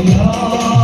హల్లెలూయా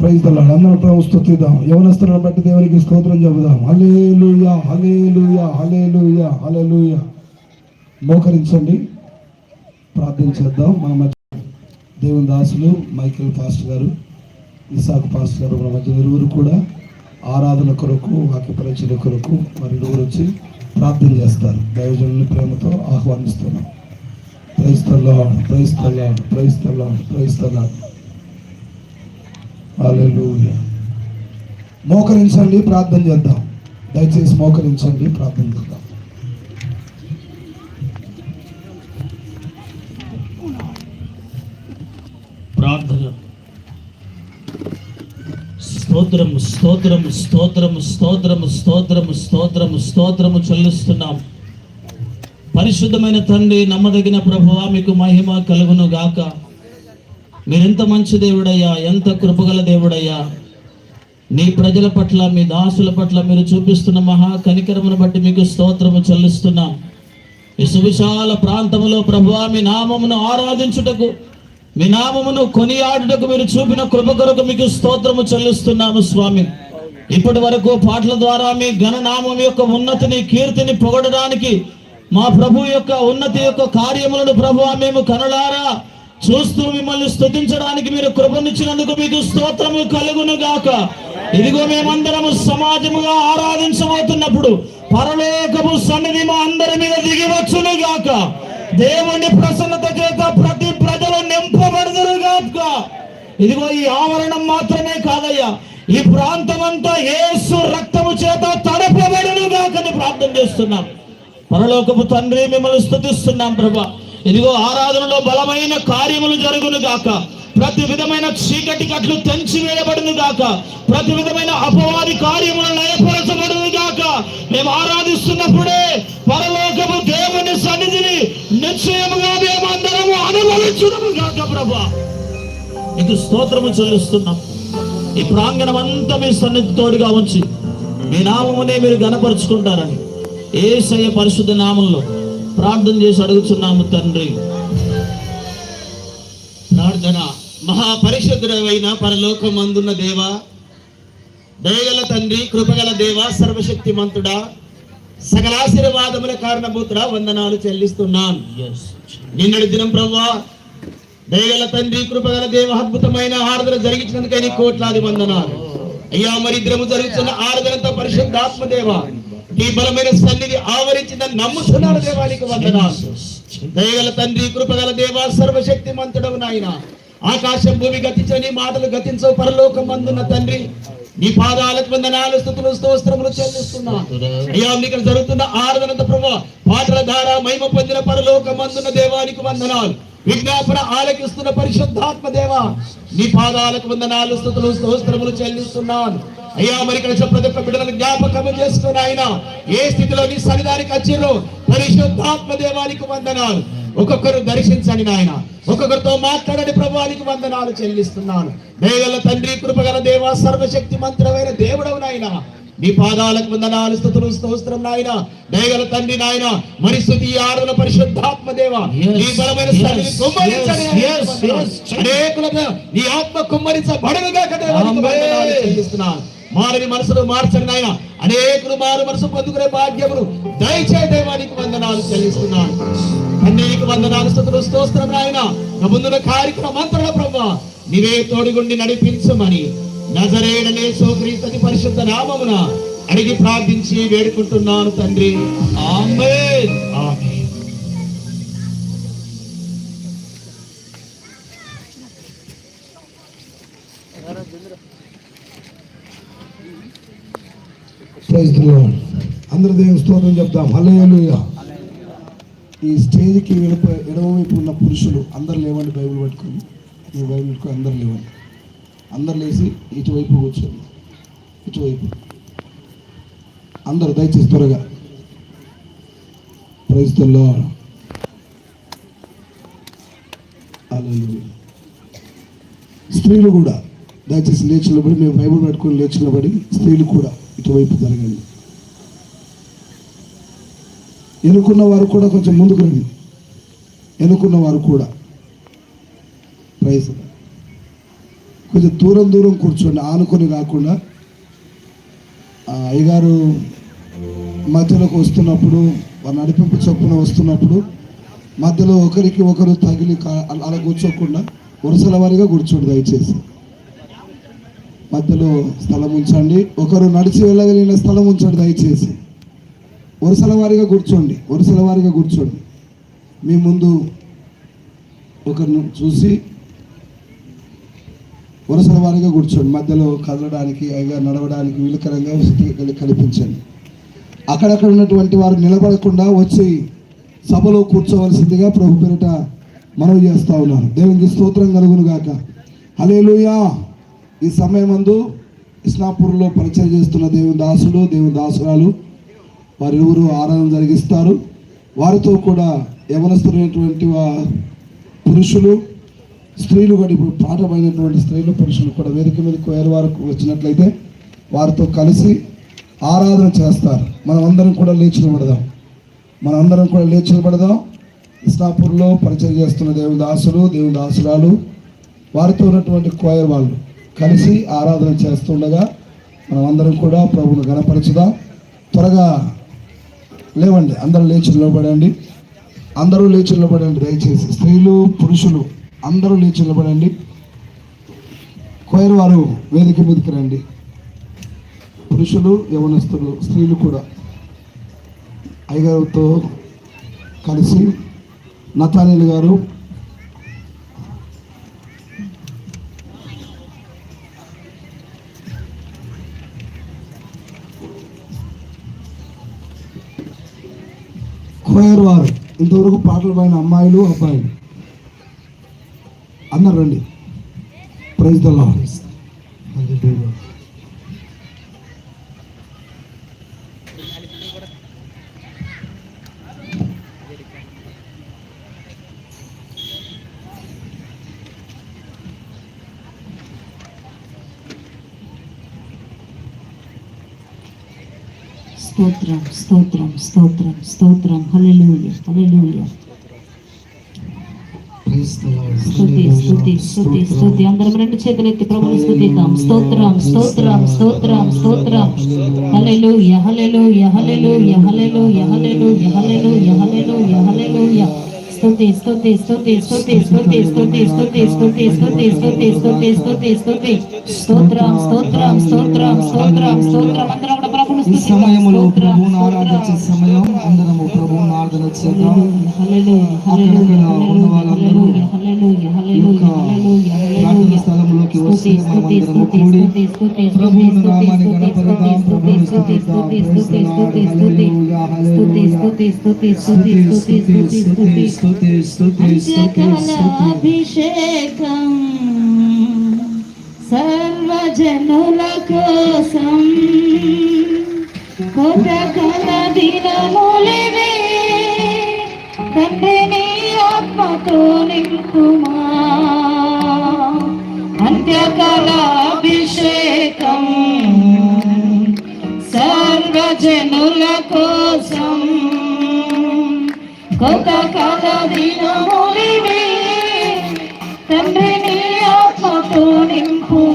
praise దల్లాడు అందరం ప్రభు స్తుతిద్దాం. యవనస్తులను బట్టి దేవునికి స్తోత్రం చెబుదాం. హల్లెలూయా హల్లెలూయా హల్లెలూయా హల్లెలూయా మోకరించండి. ప్రార్థన చేద్దాం. మన మధ్య దేవుని దాసులు మైకేల్ ఫాస్ట్ గారు ఇసాక్ ఫాస్ట్ గారు మన మధ్య ఇరువురు కూడా. ఆరాధన కొరకు వాక్య పరిచయ కొరకు మరి ఇరువురు వచ్చి ప్రార్థన చేస్తారు. దైవజనుని ప్రేమతో ఆహ్వానిస్తున్నాం. ప్రైస్తల్లాడు ప్రైస్తల్లాడు ప్రైస్తల్లాడు ప్రైస్తల్లాడు మోకరించండి ప్రార్థన చేద్దాం. దయచేసి మోకరించండి ప్రార్థన చేద్దాం. ప్రార్థన. స్తోత్రము స్తోత్రము స్తోత్రము స్తోత్రము స్తోత్రము స్తోత్రము స్తోత్రము చెల్లిస్తున్నాం. పరిశుద్ధమైన తండ్రి నమ్మదగిన ప్రభువా మీకు మహిమ కలుగును గాక మీరెంత మంచి దేవుడయ్యా ఎంత కృపగల దేవుడయ్యా. నీ ప్రజల పట్ల మీ దాసుల పట్ల మీరు చూపిస్తున్న మహా కనికరమును బట్టి మీకు స్తోత్రము చెల్లిస్తున్నాం. ఈ సువిశాల ప్రాంతములో ప్రభువా మీ నామమును ఆరాధించుటకు మీ నామమును కొనియాడుటకు మీరు చూపిన కృప కొరకు మీకు స్తోత్రము చెల్లిస్తున్నాము స్వామి. ఇప్పటి వరకు పాటల ద్వారా మీ ఘననామం యొక్క ఉన్నతిని కీర్తిని పొగడడానికి మా ప్రభు యొక్క ఉన్నతి యొక్క కార్యములను ప్రభు మేము కనలారా. చూస్తూ మిమ్మల్ని స్థుతించడానికి మీరు కృపనిచ్చినందుకు మీకు స్తోత్రము కలుగును గాక ఇదిగో మేమందరము సమాజముగా ఆరాధించబోతున్నప్పుడు పరలోకము సన్నిధి మా అందరి మీద దిగివచ్చును గాక దేవుని ప్రసన్నత చేత ప్రతి ప్రజలు నింపబడుదురు గాక ఇదిగో ఈ ఆవరణం మాత్రమే కాదయ్యా ఈ ప్రాంతం అంతా ఏసు రక్తము చేత తడపబడును గాకని ప్రార్థన చేస్తున్నాం. పరలోకపు తండ్రి మిమ్మల్ని స్థుతిస్తున్నాం ప్రభా. ఇదిగో ఆరాధనలో బలమైన కార్యములు జరుగును గాక. ప్రతి విధమైన చీకటి కట్లు తెంచి వేయబడును గాక. ప్రతి విధమైన అపవాది కార్యములు నయపరచబడును గాక. మేము ఆరాధిస్తున్నప్పుడే పరలోకము దేవుని సన్నిధిని నిశ్చయముగా మేమందరము అనుభవించును గాక ప్రభా. మీకు స్తోత్రము చెల్లిస్తున్నాం. ఈ ప్రాంగణం అంతా మీ సన్నిధి తోడుగా ఉంచి మీ నామమునే మీరు గనపరుచుకుంటారని ఏసయ్య పరిశుద్ధ నామంలో ప్రార్థన చేసి అడుగుతున్నాము తండ్రి. ప్రార్థన మహాపరిశుద్ధుడైన పరలోకమందున్న దేవ దయగల తండ్రి కృపగల దేవ సర్వశక్తిమంతుడా సకలాశీర్వాదముల కారణభూతుడా వందనాలు చెల్లిస్తున్నాను. నిన్నటి దినం ప్రవ్వా దయగల తండ్రి కృపగల దేవ అద్భుతమైన ఆరాధన జరిగించినందుకే కోట్లాది వందనాలు. అయ్యా మరి ఇద్దరము జరుగుతున్న ఆరాధనంతో పరిశుద్ధాత్మ నీ ఈ బలమైన సన్నిధి ఆవరించిందని నమ్ముతున్నాను దేవానికి వందనాలు. దయగల తండ్రి కృపగల దేవ సర్వశక్తి మంతుడవు నాయన. ఆకాశం భూమి గతించని నీ మాటలు గతించవు పరలోకం అందున్న తండ్రి. నీ పాదాలకు వందనాలు స్థుతులు స్తోత్రములు చెల్లిస్తున్నా. అయ్యా ఇక్కడ జరుగుతున్న ఆరాధనంత ప్రభు పాటల ద్వారా మహిమ పొందిన పరలోకం అందున్న దేవానికి వందనాలు. విజ్ఞాపన ఆలకిస్తున్న పరిశుద్ధాత్మ దేవ నీ పాదాలకు వందనాలు స్థుతులు స్తోత్రములు చెల్లిస్తున్నాను. అయ్యా మరి ఇక్కడ ప్రతి ఒక్క బిడ్డలను జ్ఞాపకం చేసుకుని ఆయన ఏ స్థితిలో నీ సన్నిధానికి వచ్చిర్రో పరిశుద్ధాత్మ దేవానికి వందనాలు. ఒక్కొక్కరు దర్శించండి నాయన. ఒక్కొక్కరితో మాట్లాడని ప్రభానికి వందనాలు చెల్లిస్తున్నాను. దయగల తండ్రి కృపగల దేవ సర్వశక్తి మంత్రమైన దేవుడవు నాయన. నీ పాదాలకు వందనాలు స్థుతులు స్తోత్రం నాయన. దయగల తండ్రి నాయన మరి స్థుతి ఆరాధన పరిశుద్ధాత్మ దేవ నీ బలమైన. అనేకులకు నీ ఆత్మ కుమ్మరించబడనుగా చెల్లిస్తున్నాను. మారని మనసును మార్చండి ఆయన అనేకులు మారు మనసు పొందుకునే భాగ్యములు దయచే దైవానికి వందనాలు చెల్లిస్తున్నాను. అనేక వందనాలు స్థుతులు స్తోత్రం ఆయన నా ముందున్న కార్యక్రమం అంతలో ప్రభా నీవే తోడిగుండి నడిపించమని నజరేడనే సోక్రీస్తు పరిశుద్ధ నామమున అడిగి ప్రార్థించి వేడుకుంటున్నాను తండ్రి. ఆమేన్. ఆమేన్. ది అందరి దేవుని స్తోత్రం చెప్తాం. హల్లెలూయా ఈ స్టేజ్కి ఎడప ఎడమవైపు ఉన్న పురుషులు అందరు లేవండి బైబిల్ పట్టుకొని. ఈ బైబిల్ పట్టుకొని అందరు లేవండి. అందరు లేచి ఇటువైపు కూర్చోండి. ఇటువైపు. అందరు దయచేసి త్వరగా. ప్రైజ్ స్త్రీలు కూడా దయచేసి లేచి మేము బైబిల్ పట్టుకొని లేచినబడి స్త్రీలు కూడా. ఇటువైపు జరగండి ఎన్నుకున్న వారు కూడా కొంచెం ముందుకు రండి. ఎన్నుకున్న వారు కూడా. ప్రైజ్ కొంచెం దూరం దూరం కూర్చోండి. ఆనుకొని రాకుండా. ఆ అయ్యగారు మధ్యలోకి వస్తున్నప్పుడు వారు నడిపింపు చొప్పున వస్తున్నప్పుడు మధ్యలో ఒకరికి ఒకరు తగిలి అలా కూర్చోకుండా వరుసల వారిగా కూర్చోండి దయచేసి. మధ్యలో స్థలం ఉంచండి. ఒకరు నడిచి వెళ్ళగలిగిన స్థలం ఉంచండి దయచేసి. వరుసల వారిగా కూర్చోండి. వరుసల వారిగా కూర్చోండి. మీ ముందు ఒకరిని చూసి వరుసల వారిగా కూర్చోండి. మధ్యలో కదలడానికి అయిగా నడవడానికి వీలుకరంగా వసతి కల్పించండి. అక్కడక్కడ ఉన్నటువంటి వారు నిలబడకుండా వచ్చి సభలో కూర్చోవలసిందిగా ప్రభు పేరిట మనవి చేస్తా ఉన్నారు దేవునికి స్తోత్రం కలుగును గాక. హలేలుయా ఈ సమయం అందు ఇస్లాపూర్లో పరిచయం చేస్తున్న దేవుని దాసులు దేవుని దాసురాలు వారిరువురు ఆరాధన జరిగిస్తారు. వారితో కూడా యవనస్తులైనటువంటి పురుషులు స్త్రీలు కూడా ఇప్పుడు పాఠమైనటువంటి స్త్రీలు పురుషులు కూడా వేదిక మీద వేరే వారికి వచ్చినట్లయితే వారితో కలిసి ఆరాధన చేస్తారు. మనం అందరం కూడా లేచి నిలబడదాం. మనం అందరం కూడా లేచి నిలబడదాం. ఇస్లాపూర్లో పరిచయం చేస్తున్న దేవుని దాసులు దేవుని దాసురాలు వారితో ఉన్నటువంటి కోయర్ వాళ్ళు. కలిసి ఆరాధన చేస్తుండగా మనం అందరం కూడా ప్రభును గణపరచుదా. త్వరగా లేవండి అందరూ లేచి నిలబడండి. అందరూ లేచి నిలబడండి దయచేసి. స్త్రీలు పురుషులు అందరూ లేచి నిలబడండి. కోయర్ వారు వేదిక మీదకి రండి. పురుషులు యవనస్తులు స్త్రీలు కూడా అయ్యగారితో కలిసి నతానీలు గారు కోయర్ వారు. ఇంతవరకు పాటలు పాడిన అమ్మాయిలు అబ్బాయిలు. అందరు రండి. ప్రైజ్ ద స్తోత్రం స్తోత్రం స్తోత్రం స్తోత్రం హల్లెలూయా హల్లెలూయా స్తుతి స్తుతి స్తుతి స్తుతి అందరం రెండు చేతులు ఎత్తి ప్రభుని స్తుతిద్దాం స్తోత్రం స్తోత్రం స్తోత్రం స్తోత్రం హల్లెలూయా హల్లెలూయా హల్లెలూయా హల్లెలూయా హల్లెలూయా హల్లెలూయా హల్లెలూయా హల్లెలూయా స్తుతి స్తుతి స్తుతి స్తుతి స్తుతి స్తుతి స్తుతి స్తుతి స్తుతి స్తుతి స్తుతి స్తుతి స్తుతి స్తోత్రం స్తోత్రం స్తోత్రం స్తోత్రం స్తోత్రం అందరం కూడా ఈ సమయంలో ప్రభువును ఆరాధించే సమయం అందరము ప్రభువును ఆరాధన చేద్దాం స్థలంలోకి వస్తే అభిషేకం సర్వజనుల కోసం కొరకల దినములివే తండ్రిని ఆత్మతో నింపుమా. అంత్యకలాభిషేకం సర్వజనుల కోసం కొరకల దినములివే తండ్రిని ఆత్మ 不宁乎。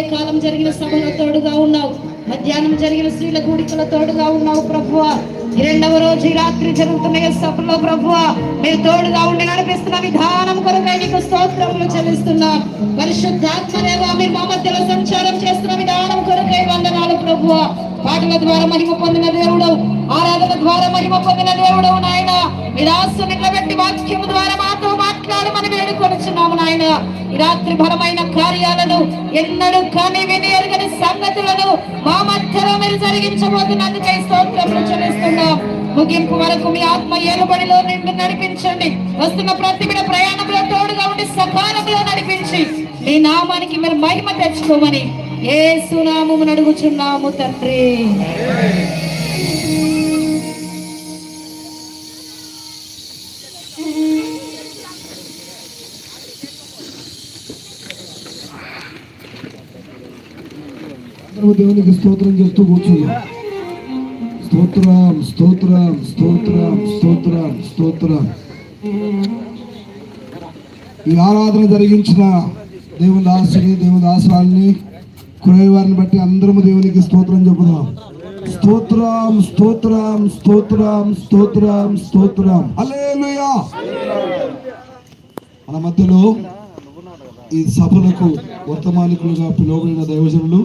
ఉదయ కాలం జరిగిన సభలో తోడుగా ఉన్నావు. మధ్యాహ్నం జరిగిన స్త్రీల కూడికలో తోడుగా ఉన్నావు ప్రభువ. ఈ రెండవ రోజు ఈ రాత్రి జరుగుతున్న సభలో ప్రభువ మీరు తోడుగా ఉండి నడిపిస్తున్న విధానం కొరకై నీకు స్తోత్రములు చెల్లిస్తున్నాం. పరిశుద్ధాత్మదేవ మీరు మా మధ్యలో సంచారం చేస్తున్న విధానం కొరకై వందనాలు ప్రభువ. పాటల ద్వారా మహిమ పొందిన దేవుడు ఆరాధన ద్వారా మహిమ పొందిన దేవుడు నాయన. నిరాశ నిలబెట్టి వాక్యము ద్వారా మాతో మాట్లాడమని వేడుకొనుచున్నాము నాయన. రాత్రి భరమైన కార్యాలను ఎన్నడూ కానీ విని ఎరగని సంగతులను మా మధ్యలో మీరు జరిగించబోతున్నందుకై స్తోత్రములు చెల్లిస్తున్నాం. ముగింపు వరకు మీ ఆత్మ ఏలుబడిలో నిండు నడిపించండి. వస్తున్న ప్రతి బిడ ప్రయాణంలో తోడుగా ఉండి సకాలంలో నడిపించి మీ నామానికి మీరు మహిమ తెచ్చుకోమని ఏ సునామము అడుగుచున్నాము తండ్రి. దేవునికి స్తోత్రం చెప్తూ కూర్చున్నాం. స్తోత్రం స్తోత్రం స్తోత్రం స్తోత్రం స్తోత్రం. ఈ ఆరాధన జరిగించిన దేవుని దాసుని దేవుని దాసరాల్ని కురవారిని బట్టి అందరము దేవునికి స్తోత్రం చెబుదాం స్తోత్రం స్తోత్రం స్తోత్రం స్తోత్రం స్తోత్రం. అలేలుయా మన మధ్యలో ఈ సభలకు వర్తమానికులుగా పిలువబడిన దైవజనులు